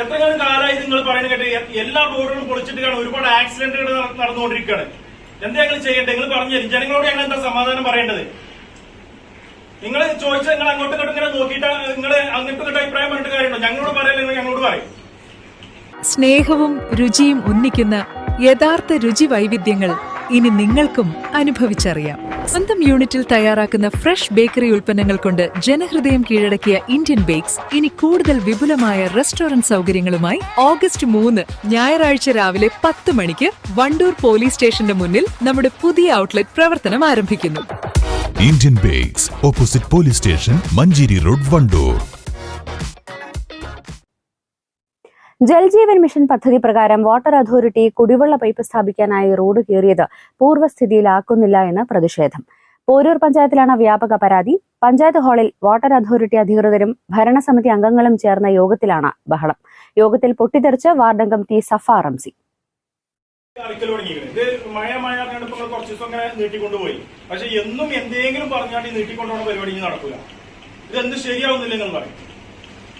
എത്രകാലം കാലമായി നിങ്ങൾ പറയുന്നത് കേട്ട് എല്ലാ റോഡുകളും പൊളിച്ചിട്ട് കാണും ഒരുപാട് ആക്സിഡന്റുകൾ നട- നടന്നുകൊണ്ടിരിക്കുകയാണ്. എന്താ ഞങ്ങൾ ചെയ്യേണ്ടത്? നിങ്ങൾ പറഞ്ഞു തരും ജനങ്ങളോട് ഞങ്ങൾ എന്താ സമാധാനം പറയേണ്ടത്? നിങ്ങൾ ചോദിച്ചാൽ നിങ്ങൾ അങ്ങോട്ടും ഇങ്ങോട്ടും ഇങ്ങനെ നോക്കിയിട്ട് നിങ്ങൾ അങ്ങോട്ടും ഇങ്ങോട്ടും അഭിപ്രായം പറഞ്ഞിട്ട് കാര്യമുണ്ടോ? ഞങ്ങളോട് പറയില്ല ഞങ്ങളോട് പറയും. സ്നേഹവും രുചിയും ഒന്നിക്കുന്ന യഥാർത്ഥ രുചി വൈവിധ്യങ്ങൾ ഇനി നിങ്ങൾക്കും അനുഭവിച്ചറിയാം. സ്വന്തം യൂണിറ്റിൽ തയ്യാറാക്കുന്ന ഫ്രഷ് ബേക്കറി ഉൽപ്പന്നങ്ങൾ കൊണ്ട് ജനഹൃദയം കീഴടക്കിയ ഇന്ത്യൻ ബേക്സ് ഇനി കൂടുതൽ വിപുലമായ റെസ്റ്റോറന്റ് സൗകര്യങ്ങളുമായി ഓഗസ്റ്റ് മൂന്ന് ഞായറാഴ്ച രാവിലെ പത്ത് മണിക്ക് വണ്ടൂർ പോലീസ് സ്റ്റേഷന്റെ മുന്നിൽ നമ്മുടെ പുതിയ ഔട്ട്ലെറ്റ് പ്രവർത്തനം ആരംഭിക്കുന്നു. Indian bakes opposite police station Manjeri road Wandoor. Jal Jeevan mission പദ്ധതി പ്രകാരം വാട്ടർ അതോറിറ്റി കുടിവെള്ള പൈപ്പ് സ്ഥാപിക്കാനായി റോഡ് കയറിയത് പൂർവസ്ഥിതിയിലാക്കുന്നില്ല എന്ന് പ്രതിഷേധം. പോരൂർ പഞ്ചായത്തിലാണ് വ്യാപക പരാതി. പഞ്ചായത്ത് ഹാളിൽ വാട്ടർ അതോറിറ്റി അധികൃതരും ഭരണസമിതി അംഗങ്ങളും ചേർന്ന യോഗത്തിലാണ് ബഹളം. യോഗത്തിൽ പൊട്ടിത്തെറിച്ച് വാർഡംഗം ടി സഫ റംസി. ഇത് മഴ മഴ ഇപ്പൊ കുറച്ച് ദിവസം അങ്ങനെ നീട്ടിക്കൊണ്ടുപോയി. പക്ഷെ എന്നും എന്തെങ്കിലും പറഞ്ഞാൽ ഈ നീട്ടിക്കൊണ്ടുപോകുന്ന പരിപാടി നടക്കില്ല. ഇത് എന്ത് ശരിയാവുന്നില്ല നിങ്ങൾ പറയും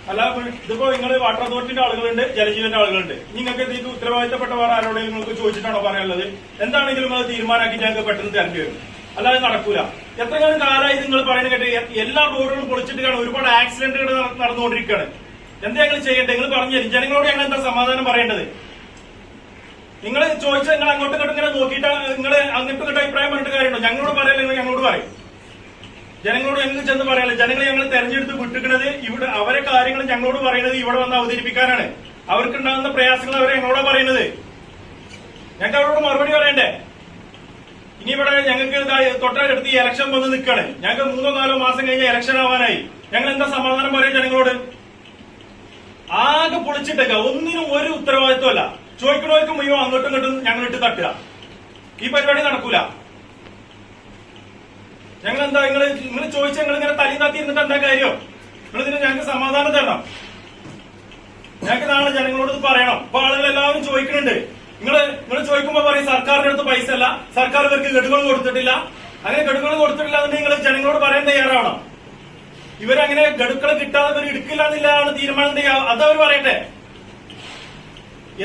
അല്ല ഇതിപ്പോ നിങ്ങൾ വാട്ടർ അതോറിറ്റിന്റെ ആളുകളുണ്ട് ജലജീവന്റെ ആളുകളുണ്ട്. നിങ്ങൾക്ക് ഇതിന് ഉത്തരവാദിത്തപ്പെട്ട വേറെ ആരോടെങ്കിലും നിങ്ങൾക്ക് ചോദിച്ചിട്ടാണോ പറയാനുള്ളത്? എന്താണെങ്കിലും അത് തീരുമാനമാക്കി ഞങ്ങൾക്ക് പെട്ടെന്ന് തരേണ്ടി വരും. അല്ലാതെ നടക്കൂല. എത്രകാലം കാലമായി നിങ്ങൾ പറയുന്നത് കേട്ട് എല്ലാ റോഡുകളും പൊളിച്ചിട്ട് കാണും ഒരുപാട് ആക്സിഡന്റുകൾ നട- നടന്നുകൊണ്ടിരിക്കുകയാണ്. എന്താ ഞങ്ങൾ ചെയ്യേണ്ടത്? നിങ്ങൾ പറഞ്ഞു തരും. ജനങ്ങളോട് ഞങ്ങൾ എന്താ സമാധാനം പറയേണ്ടത്? നിങ്ങൾ ചോദിച്ചാൽ നിങ്ങൾ അങ്ങോട്ടും ഇങ്ങോട്ടും ഇങ്ങനെ നോക്കിയിട്ട് നിങ്ങൾ അങ്ങോട്ടും ഇങ്ങോട്ടും അഭിപ്രായം പറഞ്ഞിട്ട് കാര്യമുണ്ടോ? ഞങ്ങളോട് പറയില്ല നിങ്ങൾ ഞങ്ങളോട് പറയും. ജനങ്ങളോട് ഞങ്ങൾക്ക് ചെന്ന് പറയാനില്ല ജനങ്ങളെ ഞങ്ങൾ തെരഞ്ഞെടുത്ത് വിട്ടിക്കുന്നത് ഇവിടെ അവരെ കാര്യങ്ങൾ ഞങ്ങളോട് പറയുന്നത് ഇവിടെ വന്ന് അവതരിപ്പിക്കാനാണ്. അവർക്കുണ്ടാകുന്ന പ്രയാസങ്ങൾ അവരെ ഞങ്ങളോട് പറയുന്നത്. ഞങ്ങൾക്ക് അവരോട് മറുപടി പറയണ്ടേ? ഇനി ഇവിടെ ഞങ്ങൾക്ക് തൊട്ടടുത്ത് ഈ ഇലക്ഷൻ വന്ന് നിൽക്കണേ. ഞങ്ങൾക്ക് മൂന്നോ നാലോ മാസം കഴിഞ്ഞ് ഇലക്ഷൻ ആവാനായി. ഞങ്ങൾ എന്താ സമാധാനം പറയും ജനങ്ങളോട്? ആകെ പൊളിച്ചിട്ടേക്ക. ഒന്നിനും ഒരു ഉത്തരവാദിത്വമല്ല. ചോദിക്കണവർക്ക് മുഴുവൻ അങ്ങോട്ടും ഇങ്ങോട്ടും ഞങ്ങൾ ഇട്ട് തട്ടുക. ഈ പരിപാടി നടക്കൂല. ഞങ്ങൾ എന്താ നിങ്ങൾ നിങ്ങൾ ചോദിച്ചാൽ നിങ്ങൾ ഇങ്ങനെ തലി താത്തി എന്താ കാര്യം? നിങ്ങൾ ഇതിന് ഞങ്ങൾക്ക് സമാധാനം തരണം. ഞങ്ങൾക്ക് നാളെ ജനങ്ങളോട് പറയണം. അപ്പൊ ആളുകൾ എല്ലാവരും ചോദിക്കുന്നുണ്ട്. നിങ്ങൾ നിങ്ങൾ ചോദിക്കുമ്പോ പറയും സർക്കാരിന്റെ അടുത്ത് പൈസ അല്ല സർക്കാർ ഇവർക്ക് ഗഡുകൾ കൊടുത്തിട്ടില്ല. അങ്ങനെ ഗഡുകൾ കൊടുത്തിട്ടില്ല എന്നുണ്ടെങ്കിൽ നിങ്ങൾ ജനങ്ങളോട് പറയാൻ തയ്യാറാവണം ഇവരങ്ങനെ ഗഡുക്കൾ കിട്ടാതെ ഇവർ എടുക്കില്ല എന്നില്ലാണ് തീരുമാനം അത് അതവർ പറയട്ടെ.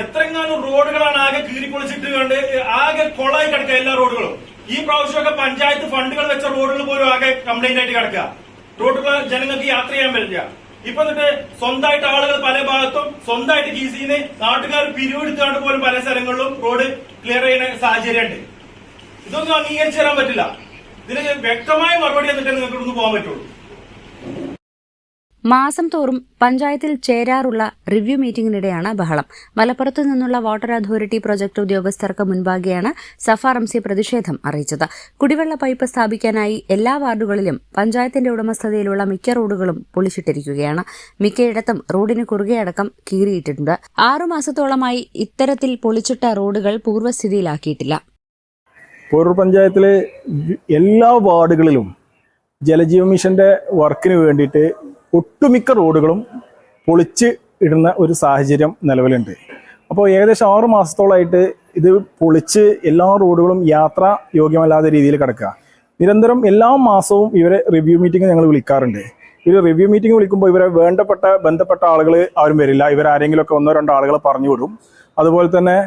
എത്രങ്ങാനും റോഡുകളാണ് ആകെ കീറിപ്പൊളിച്ചിട്ട് കണ്ട് ആകെ കൊളായി കിടക്കുക എല്ലാ റോഡുകളും. ഈ പ്രാവശ്യമൊക്കെ പഞ്ചായത്ത് ഫണ്ടുകൾ വെച്ച റോഡുകൾ പോലും ആകെ കംപ്ലൈന്റ് ആയിട്ട് കിടക്കുക. റോഡുകൾ ജനങ്ങൾക്ക് യാത്ര ചെയ്യാൻ പറ്റില്ല. ഇപ്പൊ എന്നിട്ട് സ്വന്തമായിട്ട് ആളുകൾ പല ഭാഗത്തും സ്വന്തമായിട്ട് കീസിന്ന് നാട്ടുകാർ പിരിവെടുത്തുകൊണ്ട് പോലും പല സ്ഥലങ്ങളിലും റോഡ് ക്ലിയർ ചെയ്യുന്ന സാഹചര്യമുണ്ട്. ഇതൊന്നും അംഗീകരിച്ചു തരാൻ പറ്റില്ല. ഇതിന് വ്യക്തമായ മറുപടി എന്നിട്ട് നിങ്ങൾക്ക് ഇവിടുന്ന് പോകാൻ പറ്റുള്ളൂ. മാസം തോറും പഞ്ചായത്തിൽ ചേരാറുള്ള റിവ്യൂ മീറ്റിംഗിനിടെയാണ് ബഹളം. മലപ്പുറത്തു നിന്നുള്ള വാട്ടർ അതോറിറ്റി പ്രൊജക്ട് ഉദ്യോഗസ്ഥർക്ക് മുൻപാകെയാണ് സഫ റംസി പ്രതിഷേധം അറിയിച്ചത്. കുടിവെള്ള പൈപ്പ് സ്ഥാപിക്കാനായി എല്ലാ വാർഡുകളിലും പഞ്ചായത്തിന്റെ ഉടമസ്ഥതയിലുള്ള മിക്ക റോഡുകളും പൊളിച്ചിട്ടിരിക്കുകയാണ്. മിക്കയിടത്തും റോഡിന് കുറുകെയടക്കം കീറിയിട്ടുണ്ട്. ആറുമാസത്തോളമായി ഇത്തരത്തിൽ പൊളിച്ചിട്ട റോഡുകൾ പൂർവസ്ഥിതിയിലാക്കിയിട്ടില്ല. പഞ്ചായത്തിലെ എല്ലാ വാർഡുകളിലും ജലജീവ മിഷന്റെ വർക്കിന് വേണ്ടിയിട്ട് ഒട്ടുമിക്ക റോഡുകളും പൊളിച്ച് ഇടുന്ന ഒരു സാഹചര്യം നിലവിലുണ്ട്. അപ്പോൾ ഏകദേശം ആറ് മാസത്തോളമായിട്ട് ഇത് പൊളിച്ച് എല്ലാ റോഡുകളും യാത്ര യോഗ്യമല്ലാത്ത രീതിയിൽ കിടക്കുക. നിരന്തരം എല്ലാ മാസവും ഇവരെ റിവ്യൂ മീറ്റിംഗ് ഞങ്ങൾ വിളിക്കാറുണ്ട്. ഇവർ റിവ്യൂ മീറ്റിംഗ് വിളിക്കുമ്പോൾ ഇവരെ വേണ്ടപ്പെട്ട ബന്ധപ്പെട്ട ആളുകൾ ആരും വരില്ല. ഇവരാരെങ്കിലുമൊക്കെ ഒന്നോ രണ്ടോ ആളുകളെ പറഞ്ഞു വിടും അതുപോലെ തന്നെ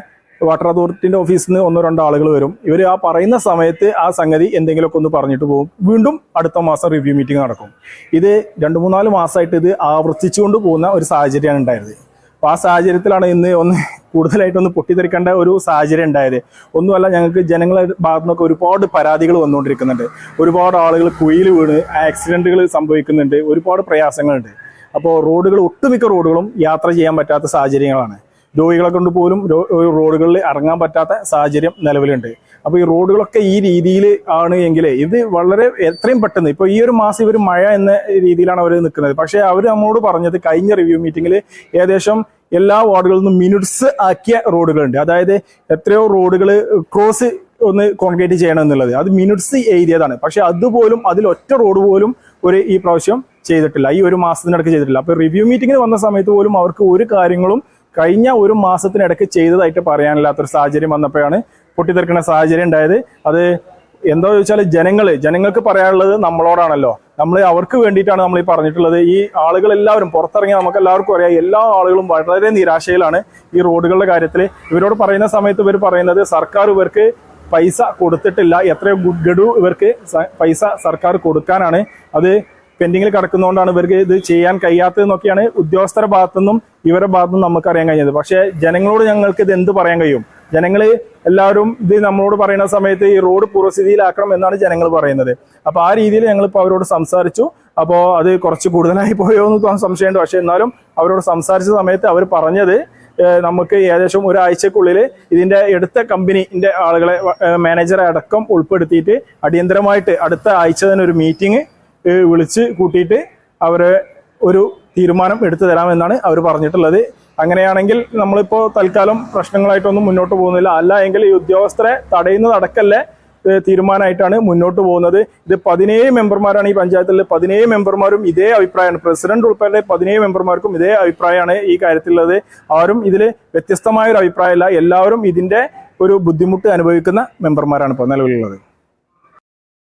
വാട്ടർ അതോറിറ്റിന്റെ ഓഫീസിൽ നിന്ന് ഒന്നോ രണ്ടോ ആളുകൾ വരും. ഇവർ ആ പറയുന്ന സമയത്ത് ആ സംഗതി എന്തെങ്കിലുമൊക്കെ ഒന്ന് പറഞ്ഞിട്ട് പോകും. വീണ്ടും അടുത്ത മാസം റിവ്യൂ മീറ്റിംഗ് നടക്കും. ഇത് രണ്ട് മൂന്നാൽ മാസമായിട്ട് ഇത് ആവർത്തിച്ചുകൊണ്ട് പോകുന്ന ഒരു സാഹചര്യമാണ് ഉണ്ടായത്. അപ്പോൾ ആ സാഹചര്യത്തിലാണ് ഇന്ന് ഒന്ന് കൂടുതലായിട്ടൊന്ന് പൊട്ടിത്തെറിക്കേണ്ട ഒരു സാഹചര്യം ഉണ്ടായത്. ഒന്നുമല്ല ഞങ്ങൾക്ക് ജനങ്ങളുടെ ഭാഗത്തു നിന്നൊക്കെ ഒരുപാട് പരാതികൾ വന്നുകൊണ്ടിരിക്കുന്നുണ്ട്. ഒരുപാട് ആളുകൾ കുഴിയിൽ വീണ് ആക്സിഡന്റുകൾ സംഭവിക്കുന്നുണ്ട്. ഒരുപാട് പ്രയാസങ്ങളുണ്ട്. അപ്പോൾ റോഡുകൾ ഒട്ടുമിക്ക റോഡുകളും യാത്ര ചെയ്യാൻ പറ്റാത്ത സാഹചര്യങ്ങളാണ്. രോഗികളെ കൊണ്ട് പോലും റോഡുകളിൽ ഇറങ്ങാൻ പറ്റാത്ത സാഹചര്യം നിലവിലുണ്ട്. അപ്പോൾ ഈ റോഡുകളൊക്കെ ഈ രീതിയിൽ ആണ് എങ്കിൽ ഇത് വളരെ എത്രയും പെട്ടെന്ന് ഇപ്പോൾ ഈ ഒരു മാസം ഇവർ മഴ എന്ന രീതിയിലാണ് അവർ നിൽക്കുന്നത്. പക്ഷേ അവർ നമ്മോട് പറഞ്ഞത് കഴിഞ്ഞ റിവ്യൂ മീറ്റിംഗിൽ ഏകദേശം എല്ലാ വാർഡുകളിൽ നിന്നും മിനിറ്റ്സ് ആക്കിയ റോഡുകളുണ്ട്. അതായത് എത്രയോ റോഡുകൾ ക്രോസ് ഒന്ന് കോൺക്രീറ്റ് ചെയ്യണം എന്നുള്ളത്. അത് മിനിറ്റ്സ് എഴുതിയതാണ് പക്ഷെ അതുപോലും അതിൽ ഒറ്റ റോഡ് പോലും ഒരു ഈ പ്രാവശ്യം ചെയ്തിട്ടില്ല. ഈ ഒരു മാസത്തിനിടയ്ക്ക് ചെയ്തിട്ടില്ല. അപ്പൊ റിവ്യൂ മീറ്റിംഗിന് വന്ന സമയത്ത് പോലും അവർക്ക് ഒരു കാര്യങ്ങളും കഴിഞ്ഞ ഒരു മാസത്തിനിടയ്ക്ക് ചെയ്തതായിട്ട് പറയാനില്ലാത്തൊരു സാഹചര്യം വന്നപ്പോഴാണ് പൊട്ടിത്തെറിക്കുന്ന സാഹചര്യം ഉണ്ടായത്. അത് എന്താ ചോദിച്ചാൽ ജനങ്ങൾ ജനങ്ങൾക്ക് പറയാനുള്ളത് നമ്മളോടാണല്ലോ. നമ്മൾ അവർക്ക് വേണ്ടിയിട്ടാണ് നമ്മൾ ഈ പറഞ്ഞിട്ടുള്ളത്. ഈ ആളുകൾ എല്ലാവരും പുറത്തിറങ്ങി നമുക്ക് എല്ലാവർക്കും അറിയാം എല്ലാ ആളുകളും വളരെ നിരാശയിലാണ് ഈ റോഡുകളുടെ കാര്യത്തിൽ ഇവരോട് പറയുന്ന സമയത്ത് ഇവർ പറയുന്നത് സർക്കാർ ഇവർക്ക് പൈസ കൊടുത്തിട്ടില്ല. എത്രയോ ഗഡു ഇവർക്ക് പൈസ സർക്കാർ കൊടുക്കാനാണ്. അത് പെൻഡിങ്ങിൽ കിടക്കുന്നതുകൊണ്ടാണ് ഇവർക്ക് ഇത് ചെയ്യാൻ കഴിയാത്തതെന്നൊക്കെയാണ് ഉദ്യോഗസ്ഥരുടെ ഭാഗത്തുനിന്നും ഇവരുടെ ഭാഗത്തുനിന്നും നമുക്ക് അറിയാൻ കഴിഞ്ഞത്. പക്ഷേ ജനങ്ങളോട് ഞങ്ങൾക്ക് ഇത് എന്ത് പറയാൻ കഴിയും? ജനങ്ങൾ എല്ലാവരും ഇത് നമ്മളോട് പറയുന്ന സമയത്ത് ഈ റോഡ് പൂർവസ്ഥിതിയിലാക്കണം എന്നാണ് ജനങ്ങൾ പറയുന്നത്. അപ്പൊ ആ രീതിയിൽ ഞങ്ങൾ ഇപ്പോൾ അവരോട് സംസാരിച്ചു. അപ്പോൾ അത് കുറച്ച് കൂടുതലായി പോയോ എന്ന് സംശയമുണ്ട്. പക്ഷെ എന്നാലും അവരോട് സംസാരിച്ച സമയത്ത് അവർ പറഞ്ഞത് നമുക്ക് ഏകദേശം ഒരാഴ്ചക്കുള്ളിൽ ഇതിന്റെ എടുത്ത കമ്പനിന്റെ ആളുകളെ മാനേജറെ അടക്കം ഉൾപ്പെടുത്തിയിട്ട് അടിയന്തരമായിട്ട് അടുത്ത ആഴ്ച തന്നെ ഒരു മീറ്റിംഗ് വിളിച്ച് കൂട്ടിയിട്ട് അവരെ ഒരു തീരുമാനം എടുത്തു തരാമെന്നാണ് അവർ പറഞ്ഞിട്ടുള്ളത്. അങ്ങനെയാണെങ്കിൽ നമ്മളിപ്പോൾ തൽക്കാലം പ്രശ്നങ്ങളായിട്ടൊന്നും മുന്നോട്ട് പോകുന്നില്ല. അല്ല എങ്കിൽ ഈ ഉദ്യോഗസ്ഥരെ തടയുന്നതടക്കല്ലേ തീരുമാനമായിട്ടാണ് മുന്നോട്ട് പോകുന്നത്. ഇത് പതിനേഴ് മെമ്പർമാരാണ് ഈ പഞ്ചായത്തിൽ. പതിനേഴ് മെമ്പർമാരും ഇതേ അഭിപ്രായമാണ്. പ്രസിഡന്റ് ഉൾപ്പെടെ പതിനേഴ് മെമ്പർമാർക്കും ഇതേ അഭിപ്രായമാണ് ഈ കാര്യത്തിലുള്ളത്. ആരും ഇതിൽ വ്യത്യസ്തമായ ഒരു അഭിപ്രായമല്ല. എല്ലാവരും ഇതിന്റെ ഒരു ബുദ്ധിമുട്ട് അനുഭവിക്കുന്ന മെമ്പർമാരാണ് ഇപ്പോൾ നിലവിലുള്ളത്.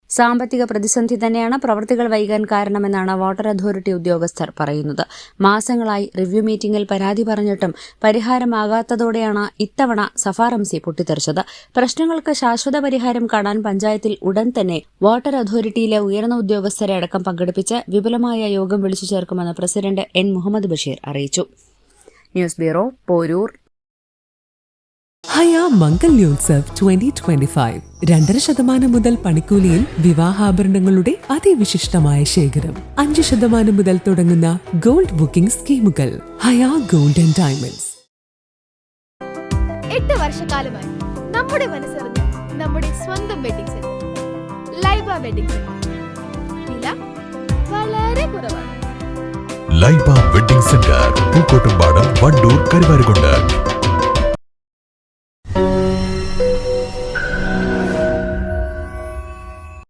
സാമ്പത്തിക പ്രതിസന്ധി തന്നെയാണ് പ്രവൃത്തികൾ വൈകാൻ കാരണമെന്നാണ് വാട്ടർ അതോറിറ്റി ഉദ്യോഗസ്ഥർ പറയുന്നത്. മാസങ്ങളായി റിവ്യൂ മീറ്റിംഗിൽ പരാതി പറഞ്ഞിട്ടും പരിഹാരമാകാത്തതോടെയാണ് ഇത്തവണ സഫാറംസി പൊട്ടിത്തെറിച്ചത്. പ്രശ്നങ്ങൾക്ക് ശാശ്വത പരിഹാരം കാണാൻ പഞ്ചായത്തിൽ ഉടൻ തന്നെ വാട്ടർ അതോറിറ്റിയിലെ ഉയർന്ന ഉദ്യോഗസ്ഥരെ അടക്കം പങ്കെടുപ്പിച്ച് വിപുലമായ യോഗം വിളിച്ചു ചേർക്കുമെന്ന് പ്രസിഡന്റ് എൻ. മുഹമ്മദ് ബഷീർ അറിയിച്ചു. News bureau Poroor. ഹയ മംഗല്യോത്സവ് ട്വന്റി ട്വന്റി ഫൈവ് രണ്ടര ശതമാനം മുതൽ പണിക്കൂലിയിൽ വിവാഹാഭരണങ്ങളുടെ അതിവിശിഷ്ടമായ ശേഖരം. അഞ്ച് ശതമാനം മുതൽ തുടങ്ങുന്ന ഗോൾഡ് ബുക്കിംഗ് സ്കീമുകൾ. ഹയാ ഗോൾഡ് ആൻഡ് ഡയമണ്ട്സ്. എട്ട് വർഷക്കാലമായി നമ്മുടെ മനസ്സറിഞ്ഞ് നമ്മുടെ സ്വന്തം wedding centre Laiba wedding centre വില വളരെ കുറവാണ്. Laiba wedding centre Pookkottumpadam Wandoor Karuvarakundu.